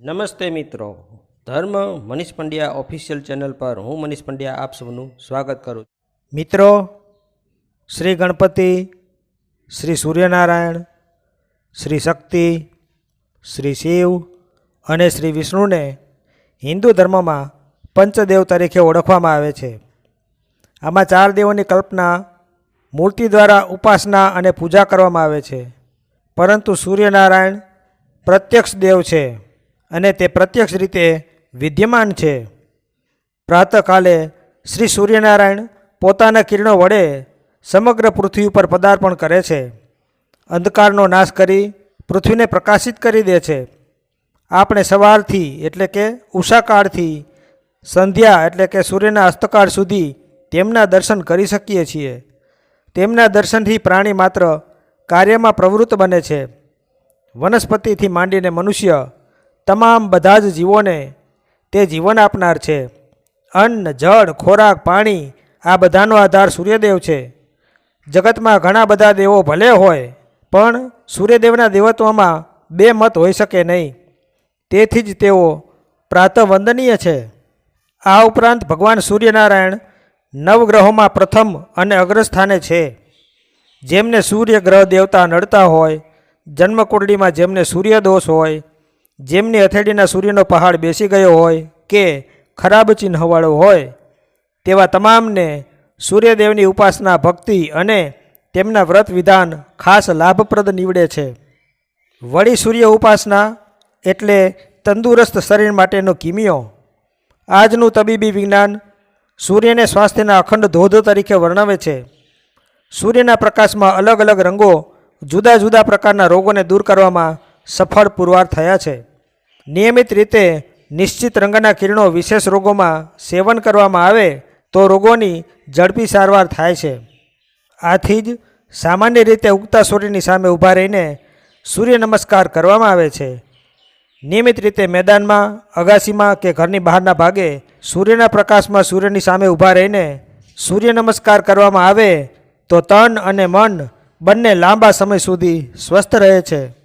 નમસ્તે મિત્રો. ધર્મ મનીષ પંડ્યા ઓફિશિયલ ચેનલ પર હું મનીષ પંડ્યા આપ સૌનું સ્વાગત કરું મિત્રો, શ્રી ગણપતિ, શ્રી સૂર્યનારાયણ, શ્રી શક્તિ, શ્રી શિવ અને શ્રી વિષ્ણુને હિન્દુ ધર્મમાં પંચદેવ તરીકે ઓળખવામાં આવે છે. આમાં ચાર દેવોની કલ્પના, મૂર્તિ દ્વારા ઉપાસના અને પૂજા કરવામાં આવે છે. પરંતુ સૂર્યનારાયણ પ્રત્યક્ષ દેવ છે. અને તે પ્રત્યક્ષ રીતે વિદ્યમાન છે. પ્રાતઃકાલે શ્રી સૂર્યનારાયણ પોતાના કિરણો વડે સમગ્ર પૃથ્વી ઉપર પદાર્પણ કરે છે. અંધકારનો નાશ કરી પૃથ્વીને પ્રકાશિત કરી દે છે. આપણે સવારથી એટલે કે ઉષાકાળથી સંધ્યા એટલે કે સૂર્યના અસ્તકાળ સુધી તેમના દર્શન કરી શકીએ છીએ. તેમના દર્શનથી પ્રાણી માત્ર કાર્યમાં પ્રવૃત્ત બને છે. વનસ્પતિથી માંડીને મનુષ્ય તમામ બધા જ જીવોને તે જીવન આપનાર છે. અન્ન, જળ, ખોરાક, પાણી, આ બધાનો આધાર સૂર્યદેવ છે. જગતમાં ઘણા બધા દેવો ભલે હોય, પણ સૂર્યદેવના દેવત્વમાં બે મત હોઈ શકે નહીં. તેથી જ તેઓ પ્રાતઃ વંદનીય છે. આ ઉપરાંત ભગવાન સૂર્યનારાયણ નવગ્રહોમાં પ્રથમ અને અગ્રસ્થાને છે. જેમને સૂર્ય ગ્રહ દેવતા નડતા હોય, જન્મકુંડળીમાં જેમને સૂર્યદોષ હોય જેમની હથેળીના સૂર્યનો પહાડ બેસી ગયો હોય કે ખરાબ ચિહ્નવાળો હોય, તેવા તમામને સૂર્યદેવની ઉપાસના ભક્તિ અને તેમના વ્રત વિધાન ખાસ લાભપ્રદ નીવડે છે. વળી સૂર્ય ઉપાસના એટલે તંદુરસ્ત શરીર માટેનો કિમિયો. આજનું તબીબી વિજ્ઞાન સૂર્યને સ્વાસ્થ્યના અખંડ ધોધ તરીકે વર્ણવે છે. સૂર્યના પ્રકાશમાં અલગ અલગ રંગો જુદા જુદા પ્રકારના રોગોને દૂર કરવામાં સફળ પુરવાર થયા છે. નિયમિત રીતે નિશ્ચિત રંગના કિરણો વિશેષ રોગોમાં સેવન કરવામાં આવે તો રોગોની ઝડપી સારવાર થાય છે. આથી જ સામાન્ય રીતે ઉગતા સૂર્યની સામે ઊભા રહીને સૂર્ય નમસ્કાર કરવામાં આવે છે. નિયમિત રીતે મેદાનમાં, અગાસીમાં કે ઘરની બહારના ભાગે સૂર્યના પ્રકાશમાં સૂર્યની સામે ઊભા રહીને સૂર્ય નમસ્કાર કરવામાં આવે તો તન અને મન બંને લાંબા સમય સુધી સ્વસ્થ રહે છે.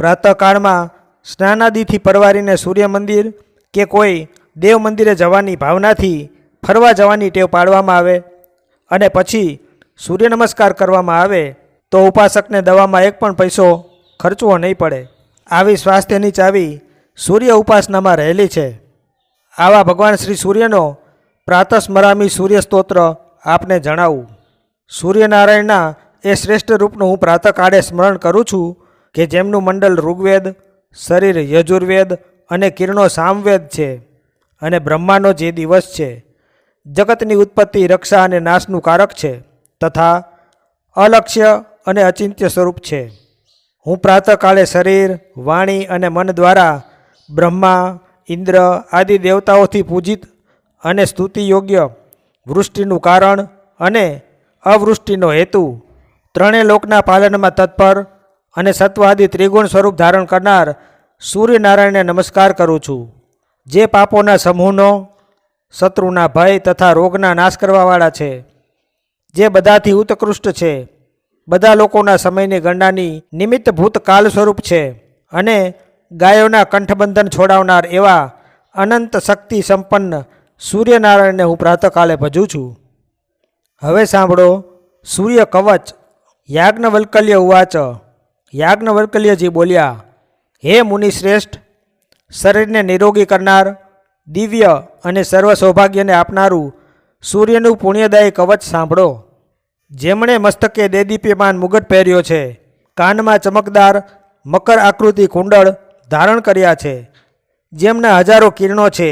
પ્રાતઃકાળમાં સ્નાનાદિથી પરવારીને સૂર્ય મંદિર કે કોઈ દેવ મંદિરે જવાની ભાવનાથી ફરવા જવાની ટેવ પાડવામાં આવે અને પછી સૂર્ય નમસ્કાર કરવામાં આવે તો ઉપાસકને દવામાં એક પણ પૈસો ખર્ચવો નહીં પડે. આવી સ્વાસ્થ્યની ચાવી સૂર્ય ઉપાસનામાં રહેલી છે. આવા ભગવાન શ્રી સૂર્યનો પ્રાતસ્મરામી સૂર્ય સ્તોત્ર આપને જણાવું. સૂર્યનારાયણના એ શ્રેષ્ઠ રૂપનું હું પ્રાતઃકાળે સ્મરણ કરું છું કે જેમનું મંડળ ઋગ્વેદ, શરીર યજુર્વેદ અને કિરણો સામવેદ છે અને બ્રહ્માનો જે દિવસ છે, જગતની ઉત્પત્તિ, રક્ષા અને નાશનું કારક છે તથા અલક્ષ્ય અને અચિંત્ય સ્વરૂપ છે. હું પ્રાતઃકાળે શરીર, વાણી અને મન દ્વારા બ્રહ્મા, ઇન્દ્ર આદિ દેવતાઓથી પૂજિત અને સ્તુતિ યોગ્ય, વૃષ્ટિનું કારણ અને અવૃષ્ટિનો હેતુ, ત્રણેય લોકના પાલનમાં તત્પર અને સત્વાદી ત્રિગુણ સ્વરૂપ ધારણ કરનાર સૂર્યનારાયણને નમસ્કાર કરું છું. જે પાપોના સમૂહનો, શત્રુના ભય તથા રોગના નાશ કરવાવાળા છે. જે બધાથી ઉત્કૃષ્ટ છે. બધા લોકોના સમયની ગણનાની નિમિત્તભૂત કાલ સ્વરૂપ છે અને ગાયોના કંઠબંધન છોડાવનાર એવા અનંત શક્તિ સંપન્ન સૂર્યનારાયણને હું પ્રાતઃકાલે ભજું છું. હવે સાંભળો, સૂર્ય કવચ, યાજ્ઞવલ્કલ્ય ઉવાચ. યાજ્ઞવલ્કલ્યજી બોલ્યા, હે મુનિશ્રેષ્ઠ, શરીરને નિરોગી કરનાર, દિવ્ય અને સર્વ સૌભાગ્યને આપનારું સૂર્યનું પુણ્યદાયી કવચ સાંભળો. જેમણે મસ્તકે દેદીપ્યમાન મુગટ પહેર્યો છે, કાનમાં ચમકદાર મકર આકૃતિ કુંડળ ધારણ કર્યા છે, જેમના હજારો કિરણો છે,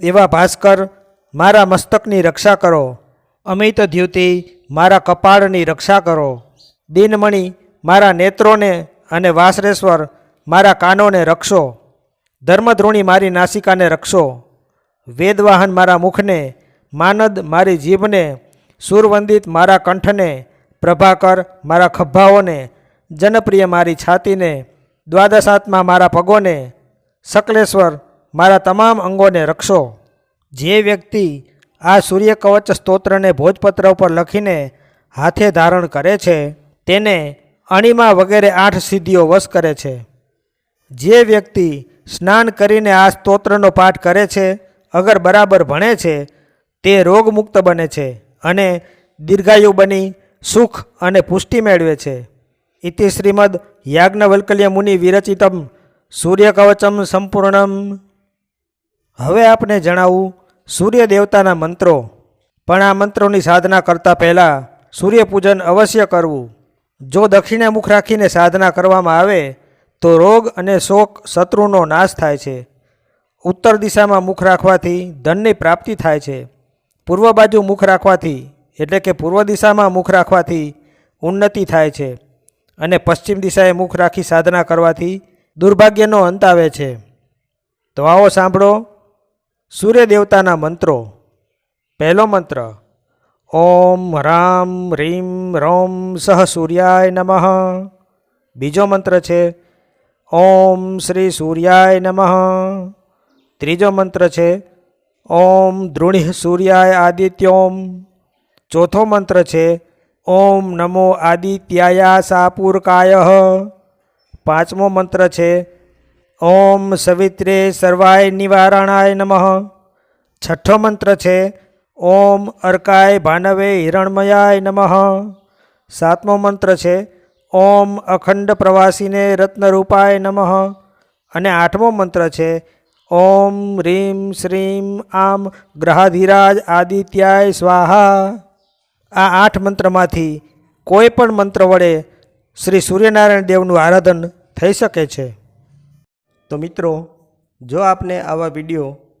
એવા ભાસ્કર, મારા મસ્તકની રક્ષા કરો. અમિત દ્યુતિ મારા કપાળની રક્ષા કરો. દિનમણિ મારા નેત્રોને અને વાસરેશ્વર મારા કાનોને રક્ષો. ધર્મદ્રોણી મારી નાસિકાને રક્ષો. વેદવાહન મારા મુખને, માનદ મારી જીભને, સુરવંદિત મારા કંઠને, પ્રભાકર મારા ખભ્ભાઓને, જનપ્રિય મારી છાતીને, દ્વાદશાત્મા મારા પગોને શકલેશ્વર મારા તમામ અંગોને રક્ષો. જે વ્યક્તિ આ સૂર્ય કવચ સ્તોત્રને ભોજપત્ર ઉપર લખીને હાથે ધારણ કરે છે, તેને અણિમા વગેરે આઠ સિદ્ધિઓ વશ કરે છે. જે વ્યક્તિ સ્નાન કરીને આ સ્તોત્રનો પાઠ કરે છે, અગર બરાબર ભણે છે, તે રોગમુક્ત બને છે અને દીર્ઘાયુ બની, સુખ અને પુષ્ટિ મેળવે છે. ઇતિ શ્રીમદ યાજ્ઞવલ્કલ્ય મુનિ વિરચિતમ સૂર્યકવચમ સંપૂર્ણમ. હવે આપણે જણાવું સૂર્ય દેવતાના મંત્રો. પણ આ મંત્રોની સાધના કરતાં પહેલાં સૂર્યપૂજન અવશ્ય કરવું. જો દક્ષિણે મુખ રાખીને સાધના કરવામાં આવે, તો રોગ અને શોક શત્રુનો નાશ થાય છે. ઉત્તર દિશામાં મુખ રાખવાથી ધનની પ્રાપ્તિ થાય છે. પૂર્વ બાજુ મુખ રાખવાથી, એટલે કે પૂર્વ દિશામાં મુખ રાખવાથી ઉન્નતિ થાય છે અને પશ્ચિમ દિશાએ મુખ રાખી સાધના કરવાથી દુર્ભાગ્યનો અંત આવે છે. તો આવો સાંભળો. સૂર્ય દેવતાના મંત્રો. પહેલો મંત્ર ઓમ રામ રીમ રોમ સહ સૂર્યાય નમઃ. બીજો મંત્ર છે, ઓમ શ્રી સૂર્યાય નમઃ. ત્રીજો મંત્ર છે, ઓમ દ્રુણિહ સૂર્યાય આદિત્યોમ. ચોથો મંત્ર છે, ઓમ નમો આદિત્યાયા સાપુરકાય. પાંચમો મંત્ર છે, ઓમ સવિત્રે સર્વાય નિવારણાય નમઃ. છઠ્ઠો મંત્ર છે ઓમ અર્કાય ભાનવે હિરણમયાય નમઃ. સાતમો મંત્ર છે, ઓમ અખંડ પ્રવાસીને રત્નરૂપાય નમઃ. અને આઠમો મંત્ર છે, ઓમ રીમ શ્રીમ આમ ગ્રહાધિરાજ આદિત્યાય સ્વાહા. આ આઠ મંત્રમાંથી કોઈ પણ મંત્ર વડે શ્રી સૂર્યનારાયણ દેવનું આરાધન થઈ શકે છે. તો મિત્રો, જો આપને આવા વીડિયો